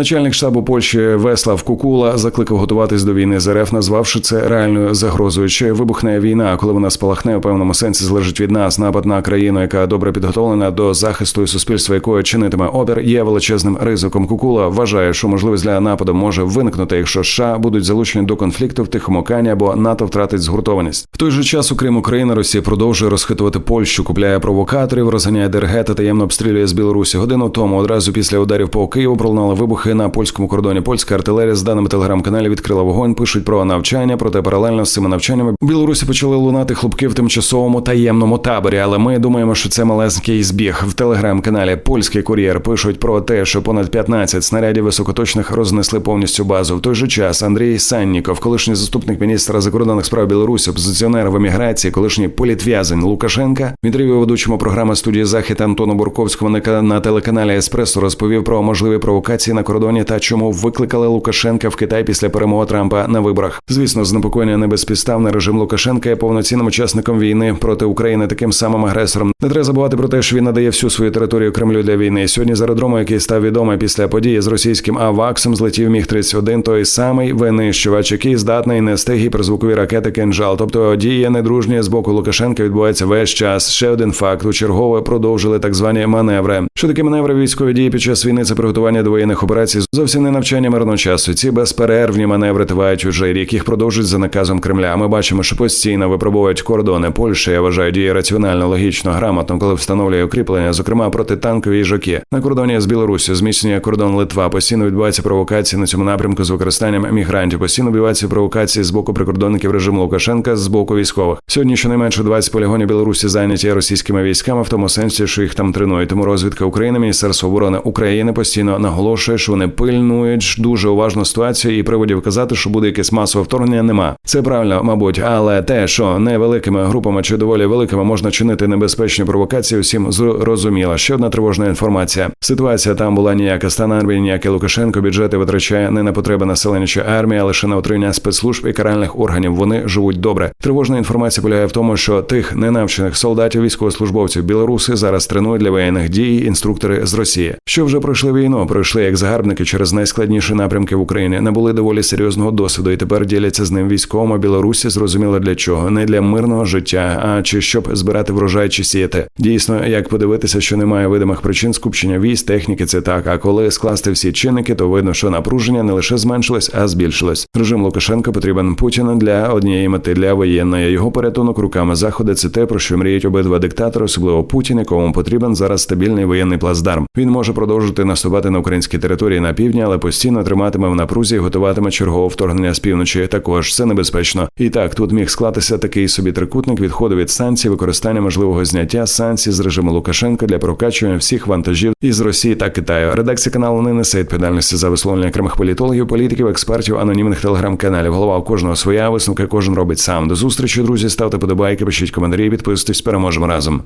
Начальник штабу Польщі Веслав Кукула закликав готуватись до війни з РФ, назвавши це реальною загрозою. Чи вибухне війна, коли вона спалахне у певному сенсі залежить від нас. Напад на країну, яка добре підготовлена до захисту і суспільства, якої чинитиме опір, є величезним ризиком. Кукула вважає, що можливість для нападу може виникнути, якщо США будуть залучені до конфлікту в Тихому океані або НАТО втратить згуртованість. В той же час, окрім України, Росія продовжує розхитувати Польщу, купляє провокаторів, розганяє ДРГ та таємно обстрілює з Білорусі. Годину тому одразу після ударів по Києву пролунали вибухи на польському кордоні. Польська артилерія з даними телеграм-каналі відкрила вогонь. Пишуть про навчання, проте паралельно з цими навчаннями Білорусі почали лунати хлопки в тимчасовому таємному таборі. Але ми думаємо, що це малесенький збіг. В телеграм-каналі Польський кур'єр пишуть про те, що понад 15 снарядів високоточних рознесли повністю базу. В той же час Андрій Санніков, колишній заступник міністра закордонних справ Білорусі, опозиціонер в еміграції, колишній політв'язень Лукашенка, в інтерв'ю ведучому програми студії Захід Антону Бурковському на- на телеканалі Еспресо розповів про можливі провокації на кордоні та чому викликали Лукашенка в Китай після перемоги Трампа на виборах. Звісно, занепокоєння не безпідставне режим Лукашенка є повноцінним учасником війни проти України, таким самим агресором. Не треба забувати про те, що він надає всю свою територію Кремлю для війни. Сьогодні з аеродрому, який став відомий після події з російським Аваксом, злетів міг 31 той самий винищувач, який здатний нести гіперзвукові ракети «Кинжал». Тобто дія недружні з боку Лукашенка відбувається весь час. Ще один факт: у чергове продовжили так звані маневри. Що таке маневри військові дії під час війни? Це приготування до воєнних операцій. Зовсім не навчання мирного часу. Ці безперервні маневри тривають уже рік. Їх продовжують за наказом Кремля. Ми бачимо, що постійно випробовують кордони. Польща я вважаю діє раціонально, логічно, грамотно, коли встановлює укріплення, зокрема протитанкові їжаки. На кордоні з Білорусі зміцнює кордон Литва. Постійно відбуваються провокації на цьому напрямку з використанням мігрантів. Постійно відбуваються провокації з боку прикордонників режиму Лукашенка, з боку військових. Сьогодні щонайменше 20 полігонів Білорусі зайняті російськими військами в тому сенсі, що їх там тренують. Тому розвідка України, Міністерство оборони України постійно наголошує, що вони пильнують дуже уважно ситуацію і приводів казати, що буде якесь масове вторгнення. Нема це правильно, мабуть, але те, що невеликими групами чи доволі великими можна чинити небезпечні провокації, всім зрозуміло. Ще одна тривожна інформація. Ситуація там була ніяка стан армії, Лукашенко бюджети витрачає не на потреби населення чи армії, а лише на утримання спецслужб і каральних органів. Вони живуть добре. Тривожна інформація полягає в тому, що тих ненавчених солдатів, військовослужбовців білоруси зараз тренують для воєнних дій інструктори з Росії, що вже пройшли війну, пройшли як загарбники через найскладніші напрямки в Україні, набули доволі серйозного досвіду і тепер діляться з ним військовим. а Білорусі зрозуміло для чого, не для мирного життя, а чи щоб збирати врожай чи сіяти. Дійсно, як подивитися, що немає видимих причин скупчення військ, техніки, це так. А коли скласти всі чинники, то видно, що напруження не лише зменшилось, а збільшилось. Режим Лукашенка потрібен Путіна для однієї мети для воєнної. Його порятунок руками заходу це те, про що мріють обидва диктатори, особливо Путін, якому потрібен зараз стабільний воєнний плацдарм. Він може продовжити наступати на українські території на півдні, але постійно триматиме в напрузі і готуватиме чергове вторгнення з півночі. Також це небезпечно. І так тут міг склатися такий собі трикутник відходу від санкцій, використання можливого зняття санкцій з режиму Лукашенка для прокачування всіх вантажів із Росії та Китаю. Редакція каналу не несе відповідальності за висловлення окремих політологів, політиків, експертів, анонімних телеграм-каналів. Голова у кожного своя висновка кожен робить сам. До зустрічі, друзі. Ставте подобайки, пишіть коментарі, підписуйтесь. Переможемо разом.